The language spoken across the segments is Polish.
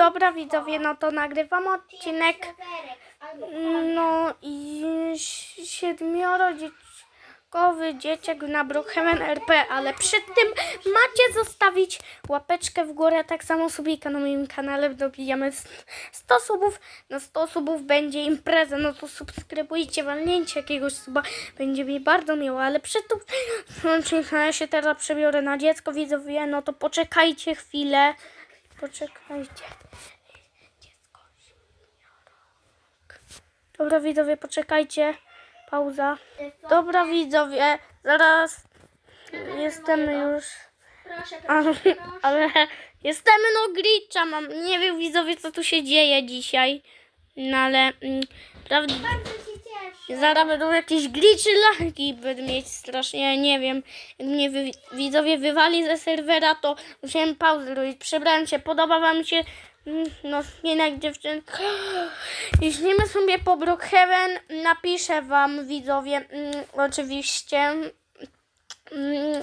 Dobra widzowie, no to nagrywam odcinek. No i si- siedmiorodzieckowy dzieciak na Brookhaven RP, ale przed tym macie zostawić łapeczkę w górę, tak samo subika na moim kanale, dobijamy 100 subów, na 100 subów będzie impreza, no to subskrybujcie, walnięcie jakiegoś suba, będzie mi bardzo miło, ale przed tym, znaczy, ja się teraz przebiorę na dziecko, widzowie, no to poczekajcie chwilę, poczekajcie. Dobra widzowie, poczekajcie. Pauza. Dobra widzowie, zaraz jestem już. Proszę, Ale, ale jestem no glitcha mam. Nie wiem widzowie co tu się dzieje dzisiaj. No ale mm, prawda. Zaraz będą jakieś glitchy lagi będę mieć strasznie, nie wiem. Jak mnie wy, widzowie wywali ze serwera, to musiałem pauzę robić. Przebrałem się, podoba wam się mm, no jak dziewczyn. Jeśli sobie po Brookhaven, napiszę wam widzowie, mm, oczywiście. Mm,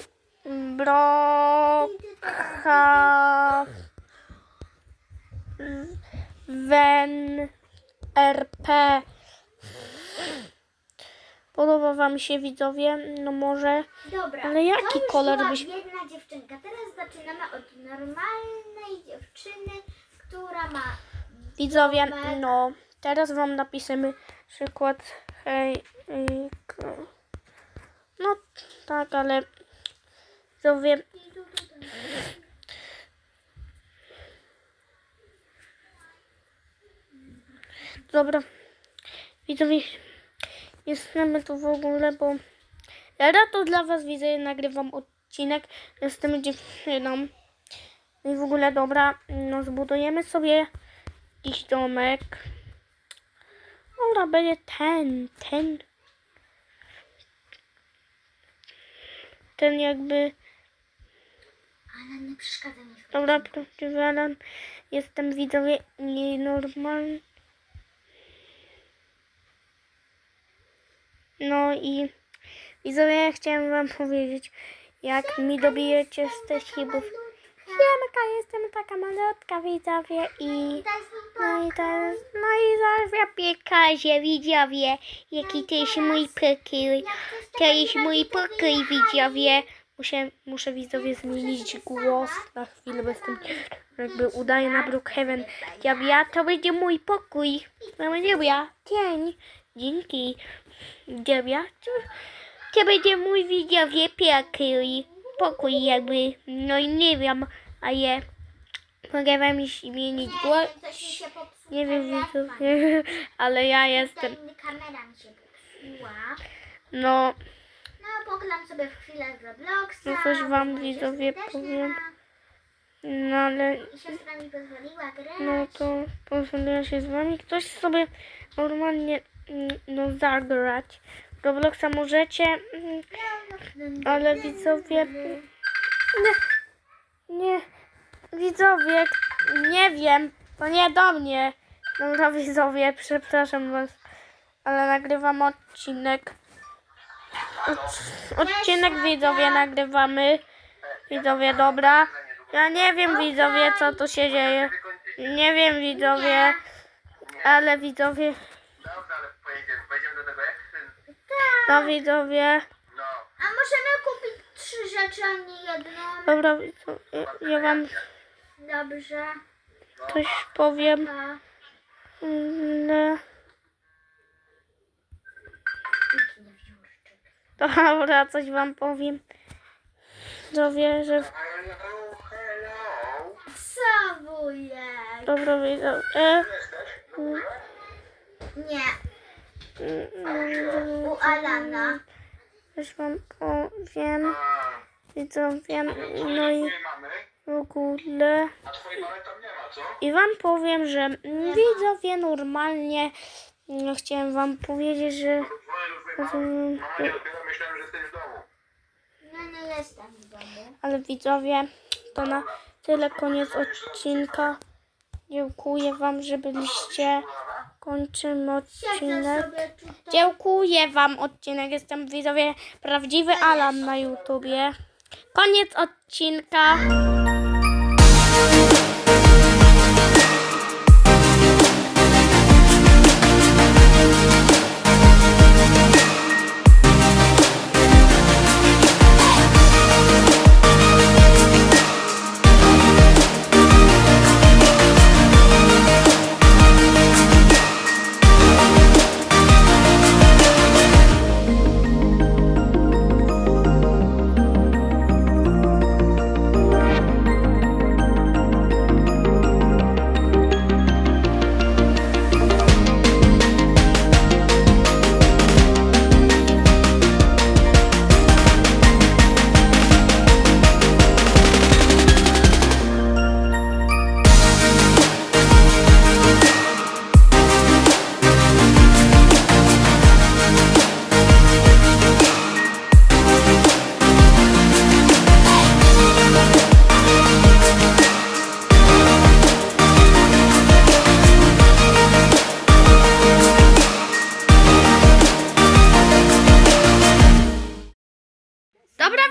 Brookhaven RP Podoba wam się widzowie? No może. Dobra. Ale jaki kolor byś- jedna dziewczynka. Teraz zaczynamy od normalnej dziewczyny, która ma... Widzowie, Domek. no. Teraz wam napiszemy przykład. Hej. hej, No tak, ale. Widzowie. Dobra. Widzowie. Jesteśmy tu w ogóle, bo. Ja to dla was widzę, nagrywam odcinek. Jestem dziewczyną. No I w ogóle dobra, no zbudujemy sobie jakiś domek. Dobra, będzie ten, ten. Ten jakby, Ale nie przeszkadza mi. dobra, prawdziwy Alan. Jestem widzowie nienormalny. No i widzowie, ja chciałem wam powiedzieć, jak mi dobijecie z tych hibów. Siemka, jestem taka malutka widzowie i... No i teraz, no i zaraz ja piekazie, widzowie, jaki to jest mój pokój. To jest mój pokój, widzowie. Muszę, muszę widzowie zmienić głos na chwilę, bo jestem jakby udaję na Brookhaven. Dziabia, to będzie mój pokój. Mama dziabia, cień. Dzięki. Dziabia, to, będzie mój widzowie pokój. Pokój jakby, no i nie wiem, a je mogę wam głos. Mi się popsuło. Nie wiem, widzowie, ale ja jestem. Kamera mi się popsuła. No, No, pogram sobie w chwilę z Robloxa. No coś wam, widzowie, też powiem. no ale pozwoliła no to pozwolę się z wami. Ktoś sobie normalnie no zagrać. Robloxa możecie, mm, ale widzowie. Nie, nie, widzowie, nie wiem, to nie do mnie. Dobra, widzowie, przepraszam was, ale nagrywam odcinek. Odc- Odcinek widzowie nagrywamy. Widzowie, dobra. Ja nie wiem widzowie, co tu się dzieje. Nie wiem widzowie, ale widzowie, Dobra, ale pojedziemy, pojedziemy do tego eksyn. No widzowie. No, A możemy kupić trzy rzeczy, a nie jedną? Dobra, widzowie, ja wam Dobrze. coś powiem. Pa. Mm, Dobra, coś wam powiem. Widzowie, że... hello, hello. Co wujek? Dobra, widzowie. Nie, u Alana. Coś wam powiem. Widzowie, no i w ogóle... I wam powiem, że widzowie normalnie no, chciałem wam powiedzieć, że. No nie jestem w domu. ale widzowie to na tyle koniec odcinka. Dziękuję wam, że byliście. Kończymy odcinek. Dziękuję wam odcinek. Jestem widzowie prawdziwy Alan na YouTubie. Koniec odcinka.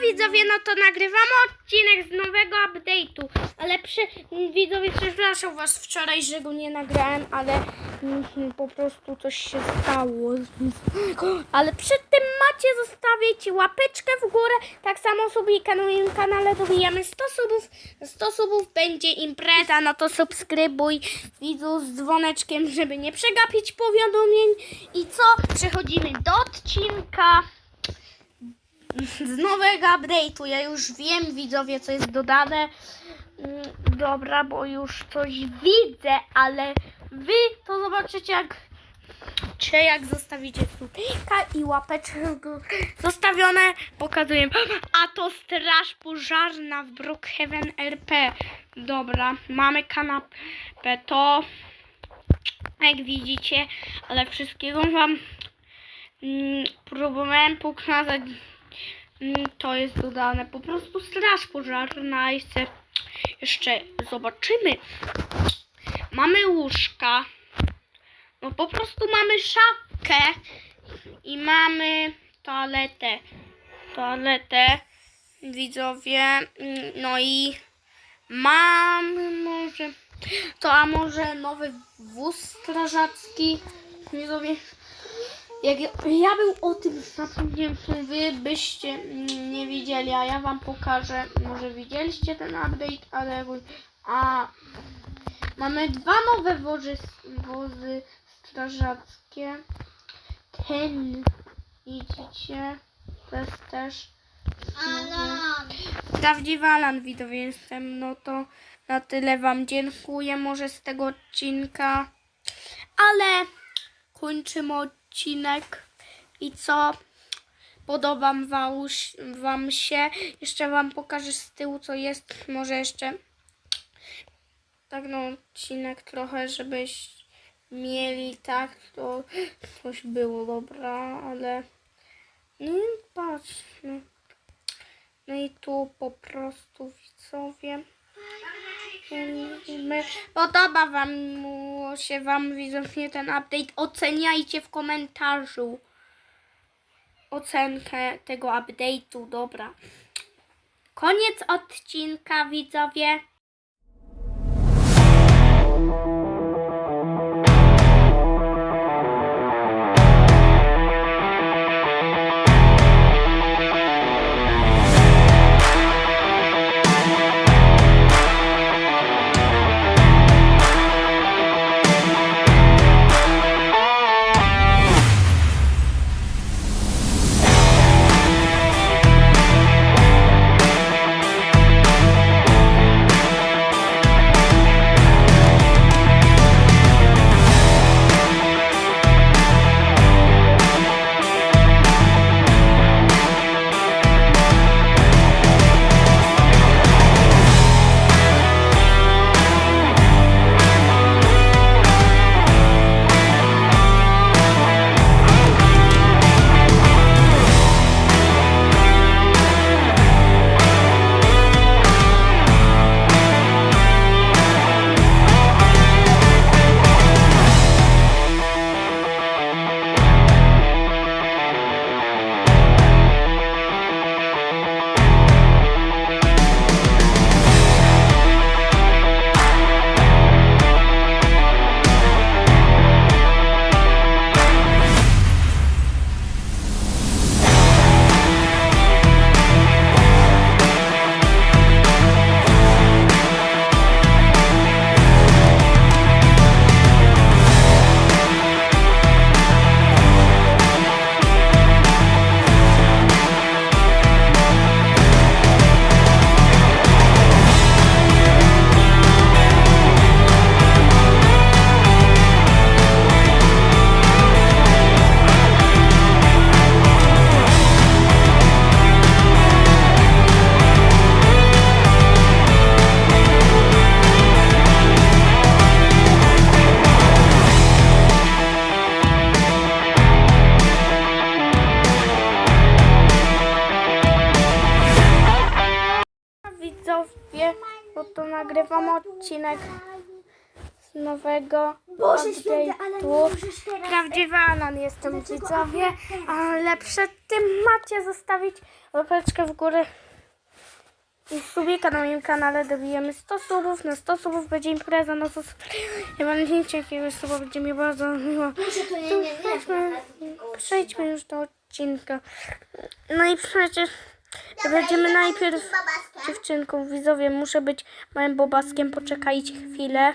Widzowie, no to nagrywamy odcinek z nowego update'u. Ale przy, widzowie, przepraszam was wczoraj, że go nie nagrałem, ale mm, po prostu coś się stało. Ale przed tym macie zostawić łapeczkę w górę. Tak samo sobie na moim kanale dobijamy 100 subów. 100 subów będzie impreza, no to subskrybuj widzu z dzwoneczkiem, żeby nie przegapić powiadomień. I co? Przechodzimy do odcinka z nowego update'u. Ja już wiem, widzowie, co jest dodane. Mm, Dobra, bo już coś widzę, ale wy to zobaczycie jak czy jak zostawicie sutyka i górę zostawione, pokazuję. A to straż pożarna w Brookhaven RP. Dobra, mamy kanapę, to jak widzicie, ale wszystkiego wam mm, próbowałem pokazać. Mm, To jest dodane po prostu straż pożarna i chcę jeszcze zobaczymy. Mamy łóżka. No po prostu mamy szafkę i mamy toaletę. Toaletę, widzowie. Mm, No i mamy może to, a może nowy wóz strażacki, widzowie. Jak ja, ja bym o tym zapomniałem, to wy byście mm, nie widzieli, a ja wam pokażę. Może widzieliście ten update, ale a mamy dwa nowe wozy, wozy strażackie. Ten widzicie, to jest też Alan. prawdziwy Alan widzowie jestem, no to na tyle wam dziękuję może z tego odcinka, ale kończymy odcinek i co? Podoba wam, wam się? Jeszcze wam pokażę z tyłu co jest, może jeszcze tak no odcinek trochę, żebyś mieli tak, to coś było dobra, ale no i patrz, no. No i tu po prostu widzowie. Podoba wam się wam widzowie ten update. Oceniajcie w komentarzu ocenkę tego update'u. Dobra. Koniec odcinka. Widzowie, nagrywam odcinek z nowego Boże święty, ale nie update'u. możesz teraz... Prawdziwy Alan jestem Dlaczego widzowie, teraz? ale przed tym macie zostawić łapeczkę w górę I subieka na moim kanale dobijemy 100 subów. Na 100 subów będzie impreza. Na 100 subów. Ja mam liczę jakiegoś suba, będzie mi bardzo miło. Muszę to nie, To nie, nie. Przejdźmy już do odcinka. No i przecież będziemy najpierw dziewczynką widzowie. Muszę być małym bobaskiem. Poczekajcie chwilę.